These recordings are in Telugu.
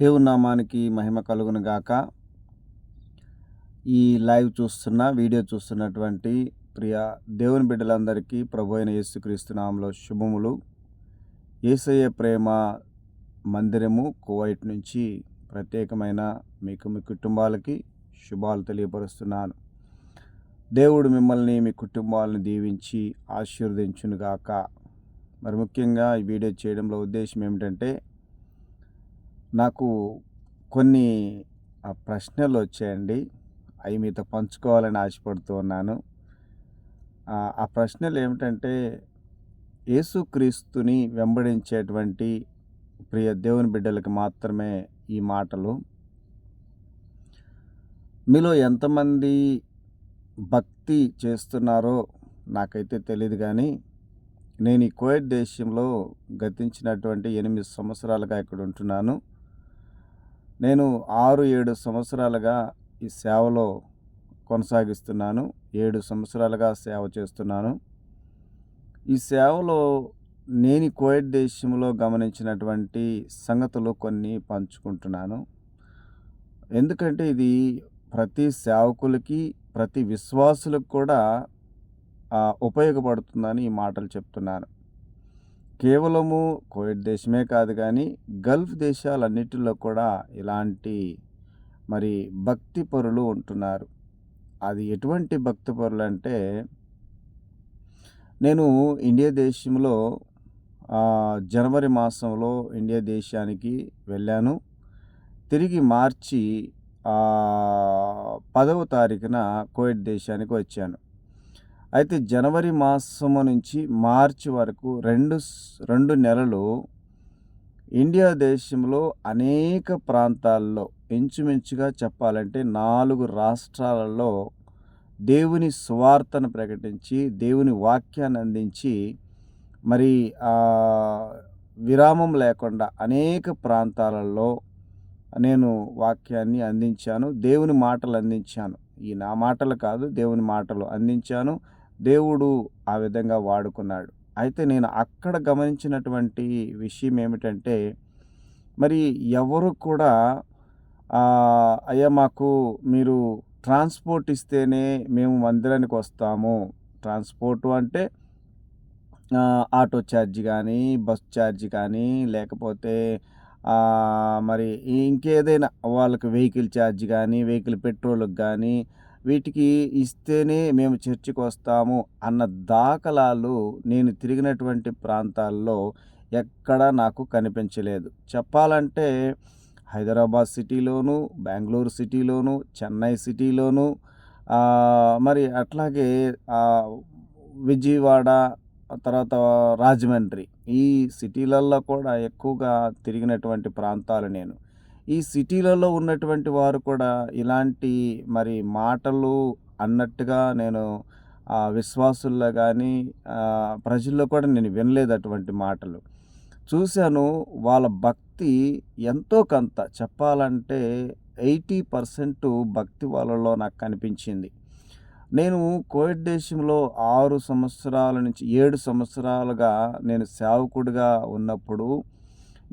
దేవుని నామానికి మహిమ కలుగును గాక. ఈ లైవ్ చూస్తున్న వీడియో చూస్తున్నటువంటి ప్రియ దేవుని బిడ్డలందరికీ ప్రభు అయిన యేసుక్రీస్తు నామంలో శుభములు. ఏసయ్య ప్రేమ మందిరము కువైట్ నుంచి ప్రత్యేకమైన మీకు మీ కుటుంబాలకి శుభాలు తెలియపరుస్తున్నాను. దేవుడు మిమ్మల్ని మీ కుటుంబాలను దీవించి ఆశీర్వదించునుగాక మరి ముఖ్యంగా ఈ వీడియో చేయడంలో ఉద్దేశం ఏమిటంటే నాకు కొన్ని ప్రశ్నలు వచ్చాయండి. అవి మీతో పంచుకోవాలని ఆశపడుతూ ఉన్నాను. ఆ, ప్రశ్నలు ఏమిటంటే యేసుక్రీస్తుని వెంబడించేటువంటి ప్రియ దేవుని బిడ్డలకి మాత్రమే ఈ మాటలు. మీలో ఎంతమంది భక్తి చేస్తున్నారో నాకైతే తెలియదు కానీ నేను ఈ కువైట్ దేశంలో గతించినటువంటి ఎనిమిది సంవత్సరాలుగా ఇక్కడ ఉంటున్నాను నేను ఆరు ఏడు సంవత్సరాలుగా ఈ సేవలో కొనసాగిస్తున్నాను. ఏడు సంవత్సరాలుగా సేవ చేస్తున్నాను. ఈ సేవలో నేను ఈ దేశంలో గమనించినటువంటి సంగతులు కొన్ని పంచుకుంటున్నాను. ఎందుకంటే ఇది ప్రతి సేవకులకి ప్రతి విశ్వాసులకు కూడా ఉపయోగపడుతుందని ఈ మాటలు చెప్తున్నాను. కేవలము కోవిడ్ దేశమే కాదు కానీ గల్ఫ్ దేశాలన్నిటిలో కూడా ఇలాంటి మరి భక్తి పరులు ఉంటున్నారు. అది ఎటువంటి భక్తి పరులు అంటే నేను ఇండియా దేశంలో జనవరి మాసంలో ఇండియా దేశానికి వెళ్ళాను. తిరిగి మార్చి పదవ తారీఖున కోవిడ్ దేశానికి వచ్చాను. అయితే జనవరి మాసము నుంచి మార్చి వరకు రెండు రెండు నెలలు ఇండియా దేశంలో అనేక ప్రాంతాల్లో ఇంచుమించుగా చెప్పాలంటే నాలుగు రాష్ట్రాలలో దేవుని సువార్తను ప్రకటించి దేవుని వాక్యాన్ని అందించి మరి విరామం లేకుండా అనేక ప్రాంతాలలో నేను వాక్యాన్ని అందించాను దేవుని మాటలు అందించాను. ఈ నా మాటలు కాదు దేవుని మాటలు అందించాను. దేవుడు ఆ విధంగా వాడుకున్నాడు. అయితే నేను అక్కడ గమనించినటువంటి విషయం ఏమిటంటే మరి ఎవరు కూడా అయ్యా మాకు మీరు ట్రాన్స్పోర్ట్ ఇస్తేనే మేము మందిరానికి వస్తాము. ట్రాన్స్పోర్ట్ అంటే ఆటో ఛార్జ్ కానీ బస్ ఛార్జ్ కానీ లేకపోతే మరి ఇంకేదైనా వాళ్ళకి వెహికల్ ఛార్జ్ కానీ వెహికల్ పెట్రోల్కి కానీ వీటికి ఇస్తేనే మేము చర్చికి వస్తాము అన్న దాఖలాలు నేను తిరిగినటువంటి ప్రాంతాల్లో ఎక్కడా నాకు కనిపించలేదు. చెప్పాలంటే హైదరాబాద్ సిటీలోను బెంగళూరు సిటీలోను చెన్నై సిటీలోను మరి అట్లాగే విజయవాడ తర్వాత రాజమండ్రి ఈ సిటీలలో కూడా ఎక్కువగా తిరిగినటువంటి ప్రాంతాలు నేను. ఈ సిటీలలో ఉన్నటువంటి వారు కూడా ఇలాంటి మరి మాటలు అన్నట్టుగా నేను విశ్వాసుల్లో కానీ ప్రజల్లో కూడా నేను వినలేదు అటువంటి మాటలు. చూశాను వాళ్ళ భక్తి ఎంతో కొంత. చెప్పాలంటే ఎయిటీ పర్సెంట్ భక్తి వాళ్ళలో నాకు కనిపించింది. నేను కోవిడ్ దేశంలో ఆరు సంవత్సరాల నుంచి ఏడు సంవత్సరాలుగా నేను సేవకుడిగా ఉన్నప్పుడు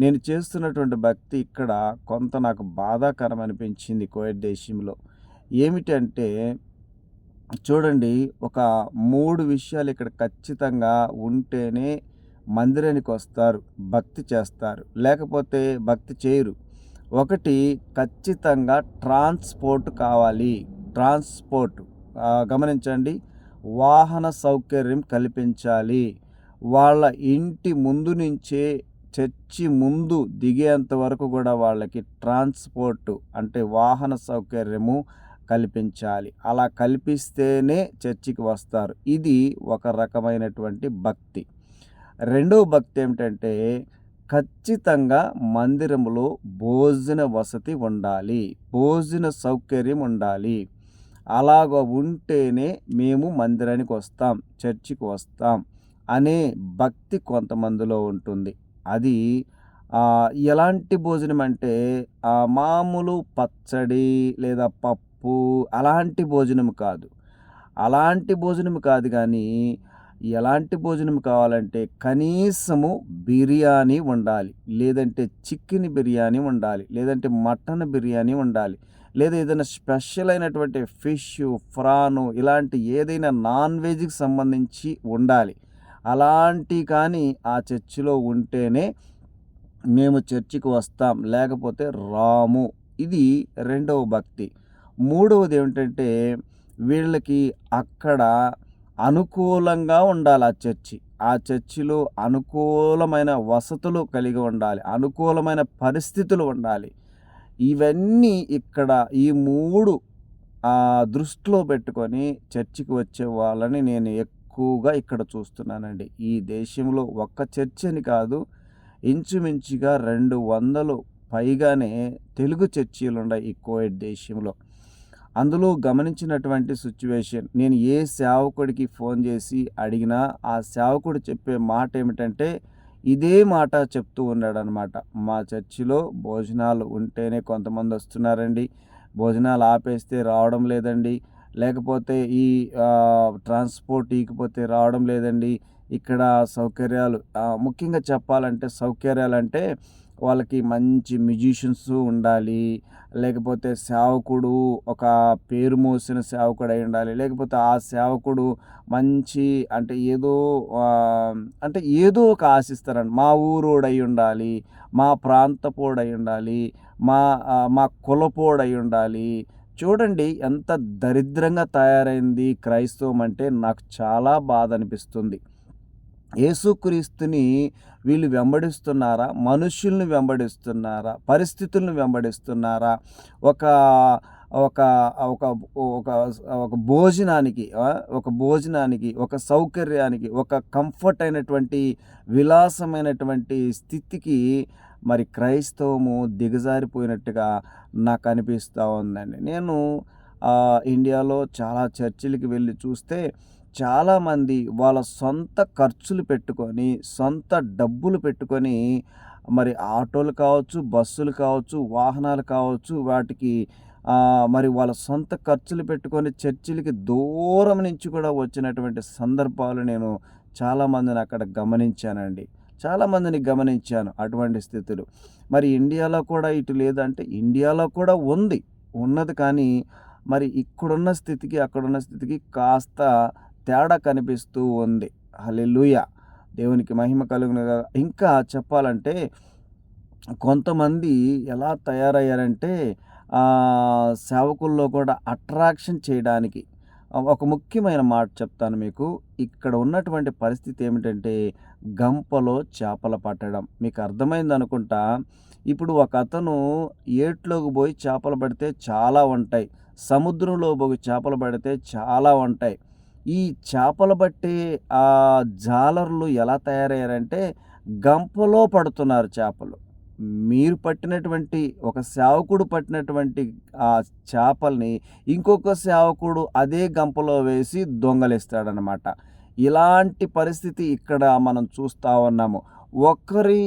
నేను చేస్తున్నటువంటి భక్తి ఇక్కడ కొంత నాకు బాధాకరం అనిపించింది కోవిడ్ దేశంలో ఏమిటంటే చూడండి ఒక మూడు విషయాలు ఇక్కడ ఖచ్చితంగా ఉంటేనే మందిరానికి వస్తారు భక్తి చేస్తారు లేకపోతే భక్తి చేయరు. ఒకటి ఖచ్చితంగా ట్రాన్స్పోర్ట్ కావాలి. ట్రాన్స్పోర్ట్ గమనించండి వాహన సౌకర్యం కల్పించాలి. వాళ్ళ ఇంటి ముందు నుంచే చర్చి ముందు దిగేంత వరకు కూడా వాళ్ళకి ట్రాన్స్పోర్ట్ అంటే వాహన సౌకర్యము కల్పించాలి. అలా కల్పిస్తేనే చర్చికి వస్తారు. ఇది ఒక రకమైనటువంటి భక్తి. రెండవ భక్తి ఏమిటంటే ఖచ్చితంగా మందిరంలో భోజన వసతి ఉండాలి. భోజన సౌకర్యం ఉండాలి. అలాగ ఉంటేనే మేము మందిరానికి వస్తాం చర్చికి వస్తాం అనే భక్తి కొంతమందిలో ఉంటుంది. అది ఎలాంటి భోజనం అంటే మామూలు పచ్చడి లేదా పప్పు అలాంటి భోజనం కాదు. అలాంటి భోజనం కాదు కానీ ఎలాంటి భోజనం కావాలంటే కనీసము బిర్యానీ ఉండాలి లేదంటే చికెన్ బిర్యానీ ఉండాలి లేదంటే మటన్ బిర్యానీ ఉండాలి లేదా ఏదైనా స్పెషల్ అయినటువంటి ఫిష్ ఫ్రాను ఇలాంటి ఏదైనా నాన్ వెజ్కి సంబంధించి ఉండాలి అలాంటి కానీ ఆ చర్చిలో ఉంటేనే మేము చర్చికి వస్తాం. లేకపోతే రాము. ఇది రెండవ భక్తి. మూడవది ఏమిటంటే వీళ్ళకి అక్కడ అనుకూలంగా ఉండాలి ఆ చర్చి. ఆ చర్చిలో అనుకూలమైన వసతులు కలిగి ఉండాలి. అనుకూలమైన పరిస్థితులు ఉండాలి. ఇవన్నీ ఇక్కడ ఈ మూడు దృష్టిలో పెట్టుకొని చర్చికి వచ్చే వాళ్ళని నేను ఎక్కువగా ఇక్కడ చూస్తున్నానండి. ఈ దేశంలో ఒక్క చర్చి అని కాదు ఇంచుమించుగా రెండు వందలు పైగానే తెలుగు చర్చీలు ఉన్నాయి ఈ కోవిడ్ దేశంలో. అందులో గమనించినటువంటి సిచ్యువేషన్ నేను ఏ సేవకుడికి ఫోన్ చేసి అడిగినా ఆ సేవకుడు చెప్పే మాట ఏమిటంటే ఇదే మాట చెప్తూ ఉన్నాడనమాట. మా చర్చిలో భోజనాలు ఉంటేనే కొంతమంది వస్తున్నారండి. భోజనాలు ఆపేస్తే రావడం లేదండి. లేకపోతే ఈ ట్రాన్స్పోర్ట్ ఇకపోతే రావడం లేదండి. ఇక్కడ సౌకర్యాలు ముఖ్యంగా చెప్పాలంటే సౌకర్యాలు అంటే వాళ్ళకి మంచి మ్యూజిషియన్స్ ఉండాలి. లేకపోతే సేవకుడు ఒక పేరు మోసిన సేవకుడు అయి ఉండాలి. లేకపోతే ఆ సేవకుడు మంచి అంటే ఏదో అంటే ఏదో ఒక ఆశిస్తారండి మా ఊరోడై ఉండాలి మా ప్రాంతపోడై ఉండాలి మా మా కులపోడై ఉండాలి చూడండి ఎంత దరిద్రంగా తయారైంది క్రైస్తవం అంటే నాకు చాలా బాధ అనిపిస్తుంది యేసుక్రీస్తుని వీళ్ళు వెంబడిస్తున్నారా? మనుషుల్ని వెంబడిస్తున్నారా? పరిస్థితులను వెంబడిస్తున్నారా? ఒక ఒక ఒక ఒక ఒక భోజనానికి ఒక భోజనానికి ఒక సౌకర్యానికి ఒక కంఫర్ట్ అయినటువంటి విలాసమైనటువంటి స్థితికి మరి క్రైస్తవము దిగజారిపోయినట్టుగా నాకు అనిపిస్తూ ఉందండి. నేను ఇండియాలో చాలా చర్చిలకి వెళ్ళి చూస్తే చాలామంది వాళ్ళ సొంత ఖర్చులు పెట్టుకొని సొంత డబ్బులు పెట్టుకొని మరి ఆటోలు కావచ్చు బస్సులు కావచ్చు వాహనాలు కావచ్చు వాటికి మరి వాళ్ళ సొంత ఖర్చులు పెట్టుకొని చర్చిలకి దూరం నుంచి కూడా వచ్చినటువంటి సందర్భాలు నేను చాలామందిని అక్కడ గమనించానండి. చాలామందిని గమనించాను అటువంటి స్థితులు. మరి ఇండియాలో కూడా ఇటు లేదంటే ఇండియాలో కూడా ఉంది ఉన్నది కానీ మరి ఇక్కడున్న స్థితికి అక్కడున్న స్థితికి కాస్త తేడా కనిపిస్తూ ఉంది. హలెలుయ దేవునికి మహిమ కలుగునగా. ఇంకా చెప్పాలంటే కొంతమంది ఎలా తయారయ్యారంటే సేవకుల్లో కూడా అట్రాక్షన్ చేయడానికి ఒక ముఖ్యమైన మాట చెప్తాను మీకు. ఇక్కడ ఉన్నటువంటి పరిస్థితి ఏమిటంటే గంపలో చేపలు పట్టడం. మీకు అర్థమైంది అనుకుంటా? ఇప్పుడు ఒక అతను ఏట్లోకి పోయి చేపలు పడితే చాలా ఉంటాయి. సముద్రంలో పోయి చేపలు పడితే చాలా ఉంటాయి. ఈ చేపలు బట్టి ఆ జాలర్లు ఎలా తయారయ్యారంటే గంపలో పడుతున్నారు చేపలు. మీరు పట్టినటువంటి ఒక సేవకుడు పట్టినటువంటి ఆ చేపల్ని ఇంకొక సేవకుడు అదే గంపలో వేసి దొంగలిస్తాడనమాట ఇలాంటి పరిస్థితి ఇక్కడ మనం చూస్తూ ఉన్నాము. ఒకరి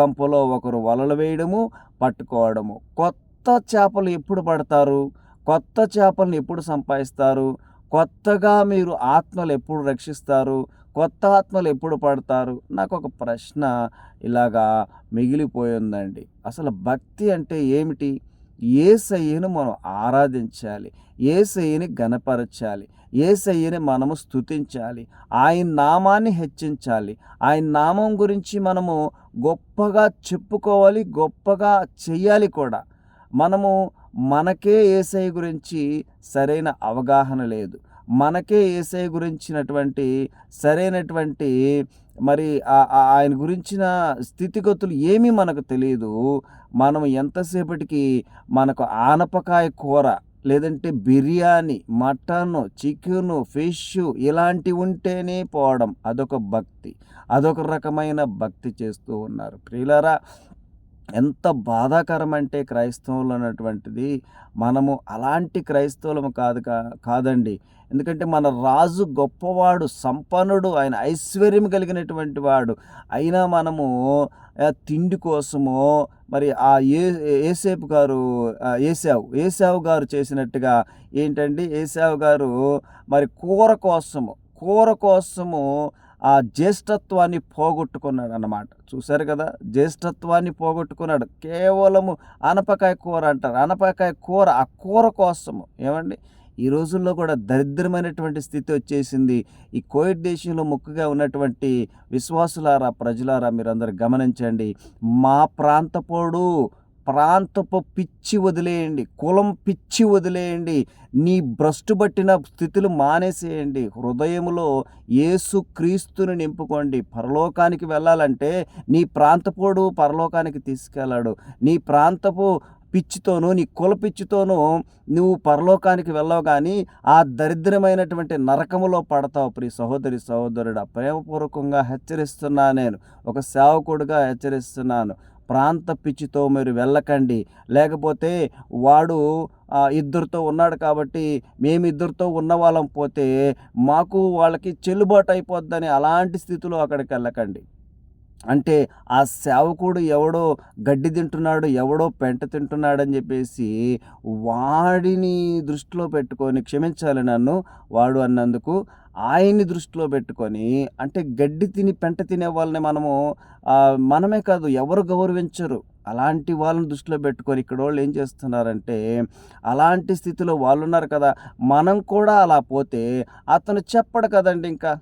గంపలో ఒకరు వలలు వేయడము పట్టుకోవడము. కొత్త చేపలు ఎప్పుడు పడతారు? కొత్త చేపలను ఎప్పుడు సంపాదిస్తారు? కొత్తగా మీరు ఆత్మలు ఎప్పుడు రక్షిస్తారు? కొత్త ఆత్మలు ఎప్పుడు పడతారు? నాకు ఒక ప్రశ్న ఇలాగా మిగిలిపోయిందండి. అసలు భక్తి అంటే ఏమిటి? ఏసయ్యను మనం ఆరాధించాలి. ఏసయ్యని ఏ ఏసయ్యని మనము స్థుతించాలి ఆయన నామాన్ని హెచ్చించాలి. ఆయన నామం గురించి మనము గొప్పగా చెప్పుకోవాలి గొప్పగా చెయ్యాలి కూడా. మనము మనకే ఏసై గురించి సరైన అవగాహన లేదు. మనకే ఏసై గురించినటువంటి సరైనటువంటి మరి ఆయన గురించిన స్థితిగతులు ఏమీ మనకు తెలియదు మనం ఎంతసేపటికి మనకు ఆనపకాయ కూర లేదంటే బిర్యానీ మటన్ చికెన్ ఫిష్ ఇలాంటివి ఉంటేనే పోవడం అదొక భక్తి. అదొక రకమైన భక్తి చేస్తూ ఉన్నారు. ప్రియులరా ఎంత బాధాకరం అంటే క్రైస్తవులు అన్నటువంటిది మనము అలాంటి క్రైస్తవులము కాదు కాదండి. ఎందుకంటే మన రాజు గొప్పవాడు సంపన్నుడు ఆయన ఐశ్వర్యం కలిగినటువంటి వాడు. అయినా మనము తిండి కోసము మరి ఆ ఏ ఏసేపు గారు ఏసావు ఏసావు గారు చేసినట్టుగా ఏంటండి? ఏసావు గారు మరి కూర కోసము కూర కోసము ఆ జ్యేష్ఠత్వాన్ని పోగొట్టుకున్నాడు అన్నమాట చూశారు కదా? జ్యేష్ఠత్వాన్ని పోగొట్టుకున్నాడు. కేవలము అనపకాయ కూర అంటారు. అనపకాయ కూర ఆ కూర కోసము. ఏమండి? ఈ రోజుల్లో కూడా దరిద్రమైనటువంటి స్థితి వచ్చేసింది. ఈ కోవిడ్ దేశంలో ముక్కుగా ఉన్నటువంటి విశ్వాసులారా ప్రజలారా మీరందరూ గమనించండి. మా ప్రాంతపోడు ప్రాంతపు పిచ్చి వదిలేయండి కులం పిచ్చి వదిలేయండి నీ భ్రష్టు పట్టిన స్థితులు మానేసేయండి. హృదయంలో యేసు క్రీస్తుని నింపుకోండి. పరలోకానికి వెళ్ళాలంటే నీ ప్రాంతపోడు పరలోకానికి తీసుకెళ్ళాడు. నీ ప్రాంతపు పిచ్చితోనూ నీ కుల పిచ్చితోనూ నువ్వు పరలోకానికి వెళ్ళవు కానీ ఆ దరిద్రమైనటువంటి నరకములో పడతావు. ప్రియ సహోదరి సహోదరుడు ప్రేమపూర్వకంగా హెచ్చరిస్తున్నా నేను. ఒక సేవకుడుగా హెచ్చరిస్తున్నాను. ప్రాంత పిచ్చితో మీరు వెళ్ళకండి. లేకపోతే వాడు ఇద్దరితో ఉన్నాడు కాబట్టి మేము ఇద్దరితో ఉన్న వాళ్ళం పోతే మాకు వాళ్ళకి చెల్లుబాటు అయిపోద్దని అలాంటి స్థితిలో అక్కడికి వెళ్ళకండి. అంటే ఆ సేవకుడు ఎవడో గడ్డి తింటున్నాడు ఎవడో పెంట తింటున్నాడు అని చెప్పేసి వాడిని దృష్టిలో పెట్టుకొని క్షమించాలి నన్ను వాడు అన్నందుకు ఆయన్ని దృష్టిలో పెట్టుకొని అంటే గడ్డి తిని పెంట తినే వాళ్ళని మనము మనమే కాదు ఎవరు గౌరవించరు. అలాంటి వాళ్ళని దృష్టిలో పెట్టుకొని ఇక్కడ వాళ్ళు ఏం చేస్తున్నారంటే అలాంటి స్థితిలో వాళ్ళు ఉన్నారు కదా మనం కూడా అలా పోతే అతను చెప్పడు కదండి ఇంకా.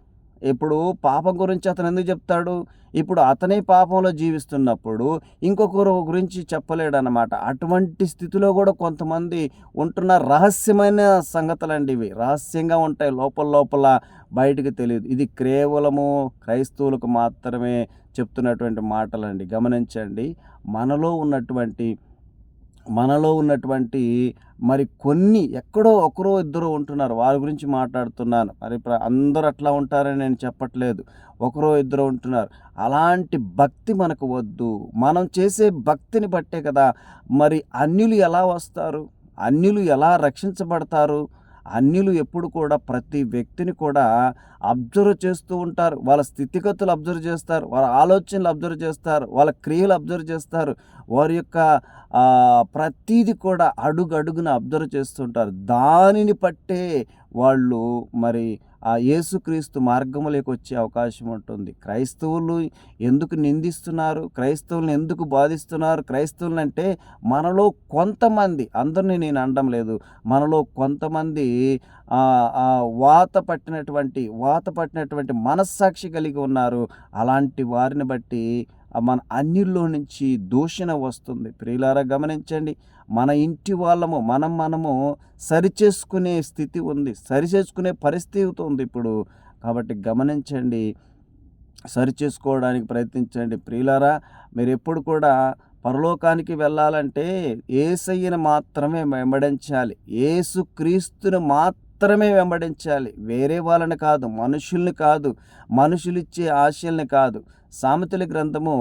ఇప్పుడు పాపం గురించి అతను ఎందుకు చెప్తాడు? ఇప్పుడు అతనే పాపంలో జీవిస్తున్నప్పుడు ఇంకొకరు గురించి చెప్పలేడనమాట అటువంటి స్థితిలో కూడా కొంతమంది ఉంటున్న రహస్యమైన సంగతులండి ఇవి రహస్యంగా ఉంటాయి లోపల లోపల బయటికి తెలియదు. ఇది కేవలము క్రైస్తవులకు మాత్రమే చెప్తున్నటువంటి మాటలండి. గమనించండి మనలో ఉన్నటువంటి మనలో ఉన్నటువంటి మరి కొన్ని ఎక్కడో ఒకరో ఇద్దరు ఉంటున్నారు. వారి గురించి మాట్లాడుతున్నాను మరి అందరూ అట్లా ఉంటారని నేను చెప్పట్లేదు. ఒకరో ఇద్దరు ఉంటున్నారు. అలాంటి భక్తి మనకు వద్దు. మనం చేసే భక్తిని బట్టే కదా మరి అన్యులు ఎలా వస్తారు? అన్యులు ఎలా రక్షించబడతారు? అన్యులు ఎప్పుడు కూడా ప్రతి వ్యక్తిని కూడా అబ్జర్వ్ చేస్తూ ఉంటారు. వాళ్ళ స్థితిగతులు అబ్జర్వ్ చేస్తారు. వాళ్ళ ఆలోచనలు అబ్జర్వ్ చేస్తారు. వాళ్ళ క్రియలు అబ్జర్వ్ చేస్తారు. వారి యొక్క ప్రతీది కూడా అడుగు అడుగున అబ్జర్వ్ చేస్తుంటారు దానిని పట్టే వాళ్ళు మరి ఆ యేసుక్రీస్తు మార్గములోకి వచ్చే అవకాశం ఉంటుంది. క్రైస్తవులు ఎందుకు నిందిస్తున్నారు? క్రైస్తవులను ఎందుకు బాధిస్తున్నారు? క్రైస్తవులు అంటే మనలో కొంతమంది అందరినీ నేను అనడం లేదు. మనలో కొంతమంది ఆ, వాత పట్టినటువంటి వాత పట్టినటువంటి మనస్సాక్షి కలిగి ఉన్నారు. అలాంటి వారిని బట్టి మన అన్నిల్లో నుంచి దూషణ వస్తుంది. ప్రియులారా గమనించండి. మన ఇంటి వాళ్ళము మనం మనము సరిచేసుకునే స్థితి ఉంది. సరిచేసుకునే పరిస్థితి ఉంది ఇప్పుడు. కాబట్టి గమనించండి. సరిచేసుకోవడానికి ప్రయత్నించండి. ప్రియులారా మీరు ఎప్పుడు కూడా పరలోకానికి వెళ్ళాలంటే ఏసయ్యను మాత్రమే వెంబడించాలి. ఏసు క్రీస్తుని మాత్రమే వెంబడించాలి. వేరే వాళ్ళని కాదు మనుషుల్ని కాదు మనుషులిచ్చే ఆశల్ని కాదు. సామెతల గ్రంథము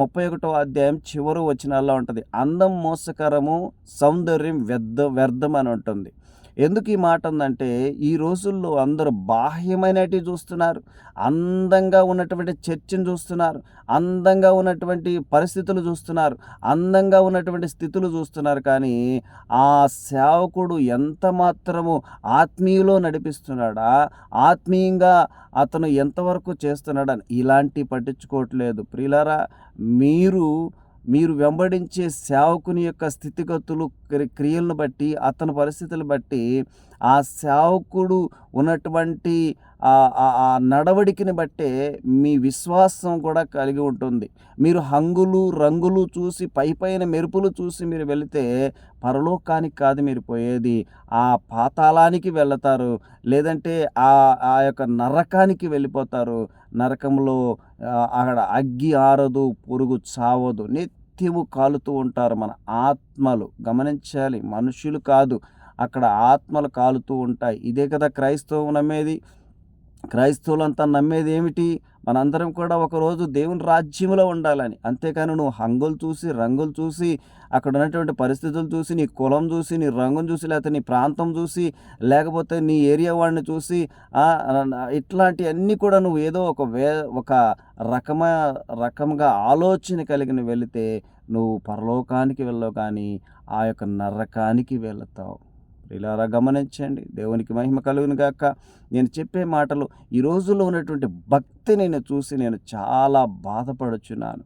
ముప్పై ఒకటో అధ్యాయం చివరి వచ్చినలా ఉంటుంది. అందం మోసకరము సౌందర్యం వ్యర్థ వ్యర్థం అని ఉంటుంది. ఎందుకు ఈ మాట ఉందంటే ఈ రోజుల్లో అందరూ బాహ్యమైనటివి చూస్తున్నారు అందంగా ఉన్నటువంటి చర్చిని చూస్తున్నారు అందంగా ఉన్నటువంటి పరిస్థితులు చూస్తున్నారు అందంగా ఉన్నటువంటి స్థితులు చూస్తున్నారు. కానీ ఆ సేవకుడు ఎంత మాత్రము ఆత్మీయులో నడిపిస్తున్నాడా ఆత్మీయంగా అతను ఎంతవరకు చేస్తున్నాడని ఇలాంటి పట్టించుకోవట్లేదు. ప్రియులరా మీరు మీరు వెంబడించే సేవకుని యొక్క స్థితిగతులు క్రియలను బట్టి అతని పరిస్థితులు బట్టి ఆ సేవకుడు ఉన్నటువంటి ఆ ఆ- నడవడికని బట్టే మీ విశ్వాసం కూడా కలిగి ఉంటుంది. మీరు హంగులు రంగులు చూసి పై పైన మెరుపులు చూసి మీరు వెళితే పరలోకానికి కాదు మీరు పోయేది. ఆ పాతాళానికి వెళతారు. లేదంటే ఆ ఆ యొక్క నరకానికి వెళ్ళిపోతారు. నరకంలో అక్కడ అగ్గి ఆరదు పురుగు చావదు. నిత్యము కాలుతూ ఉంటారు మన ఆత్మలు. గమనించాలి మనుషులు కాదు అక్కడ ఆత్మలు కాలుతూ ఉంటాయి. ఇదే కదా క్రైస్తవం నమ్మేది. క్రైస్తవులంతా నమ్మేది ఏమిటి? మనందరం కూడా ఒకరోజు దేవుని రాజ్యంలో ఉండాలని. అంతేకాని నువ్వు హంగులు చూసి రంగులు చూసి అక్కడ ఉన్నటువంటి పరిస్థితులు చూసి నీ కులం చూసి నీ రంగును చూసి లేకపోతే నీ ప్రాంతం చూసి లేకపోతే నీ ఏరియా వాడిని చూసి ఇట్లాంటివన్నీ ఇట్లాంటి అన్నీ కూడా నువ్వు ఏదో ఒక వే ఒక రకమ రకంగా ఆలోచన కలిగిన వెళితే నువ్వు పరలోకానికి వెళ్ళవు కానీ ఆ యొక్క నరకానికి వెళతావు. ఇలారా గమనించండి. దేవునికి మహిమ కలుగును గాక. నేను చెప్పే మాటలు ఈ రోజుల్లో ఉన్నటువంటి భక్తి నేను చూసి నేను చాలా బాధపడుచున్నాను.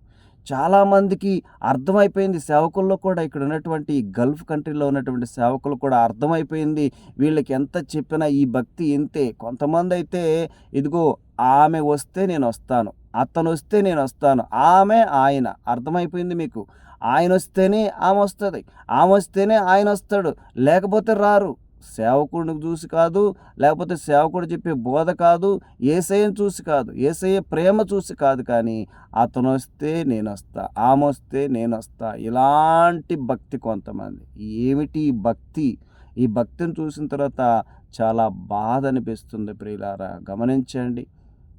చాలామందికి అర్థమైపోయింది. సేవకుల్లో కూడా ఇక్కడ ఉన్నటువంటి గల్ఫ్ కంట్రీలో ఉన్నటువంటి సేవకులు కూడా అర్థమైపోయింది. వీళ్ళకి ఎంత చెప్పినా ఈ భక్తి ఇంతే. కొంతమంది అయితే ఇదిగో ఆమె వస్తే నేను వస్తాను. అతను వస్తే నేను వస్తాను. ఆమె ఆయన. అర్థమైపోయింది మీకు? ఆయన వస్తేనే ఆమె వస్తుంది. ఆమె వస్తేనే ఆయన వస్తాడు. లేకపోతే రారు. సేవకుడిని చూసి కాదు లేకపోతే సేవకుడు చెప్పే బోధ కాదు ఏసయ్యను చూసి కాదు ఏసయ్య ప్రేమ చూసి కాదు కానీ అతను వస్తే నేను వస్తా ఆమె వస్తే నేను వస్తా ఇలాంటి భక్తి కొంతమంది. ఏమిటి ఈ భక్తి? ఈ భక్తిని చూసిన తర్వాత చాలా బాధ అనిపిస్తుంది ప్రియులారా. గమనించండి.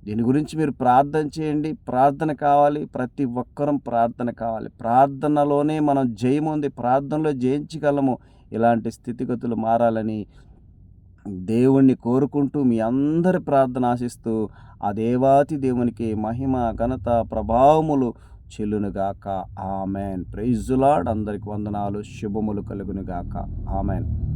దీని గురించి మీరు ప్రార్థన చేయండి. ప్రార్థన కావాలి. ప్రతి ఒక్కరం ప్రార్థన కావాలి. ప్రార్థనలోనే మనం జయం ఉంది ప్రార్థనలో జయించగలము. ఇలాంటి స్థితిగతులు మారాలని దేవుణ్ణి కోరుకుంటూ మీ అందరి ప్రార్థన ఆశిస్తూ ఆ దేవాతి దేవునికి మహిమ ఘనత ప్రభావములు చెల్లునుగాక. ఆమెన్. ప్రైజులాడ్ అందరికి వందనాలు. శుభములు కలుగునుగాక. ఆమెన్.